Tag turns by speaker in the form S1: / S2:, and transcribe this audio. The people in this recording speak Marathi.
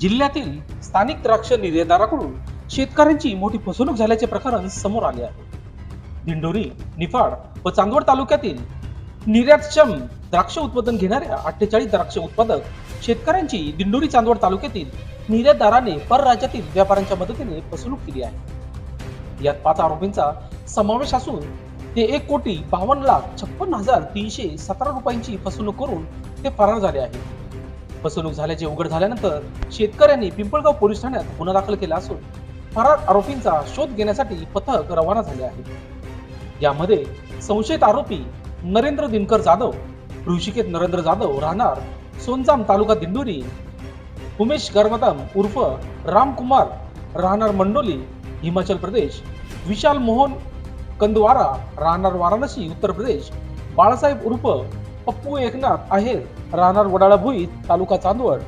S1: जिल्ह्यातील स्थानिक द्राक्ष निर्यातदाराकडून शेतकऱ्यांची मोठी फसवणूक झाल्याचे प्रकरण समोर आले आहे. दिंडोरी निफाड व चांदवड तालुक्यातील निर्यातक्षम द्राक्ष उत्पादन घेणाऱ्या अठ्ठेचाळीस द्राक्ष उत्पादक शेतकऱ्यांची दिंडोरी चांदवड तालुक्यातील निर्यातदाराने परराज्यातील व्यापाऱ्यांच्या मदतीने फसवणूक केली आहे. यात पाच आरोपींचा समावेश असून ते एक कोटी बावन्न लाख छप्पन्न हजार तीनशे सतरा रुपयांची फसवणूक करून ते फरार झाले आहे फसवणूक झाल्याचे उघड झाल्यानंतर शेतकऱ्यांनी पिंपळगाव पोलीस ठाण्यात गुन्हा दाखल केला असून फरार आरोपींचा शोध घेण्यासाठी पथक रवाना झाले आहे. यामध्ये संशयित आरोपी नरेंद्र दिनकर जाधव ऋषिकेत नरेंद्र जाधव राहणार सोनजाम तालुका दिंडोरी उमेश गर्मतम उर्फ रामकुमार राहणार मंडोली हिमाचल प्रदेश विशाल मोहन कंदवारा राहणार वाराणसी उत्तर प्रदेश बाळासाहेब उर्फ पप्पू एकनाथ आहेर राहणार वडाळा भुईत तालुका चांदवड.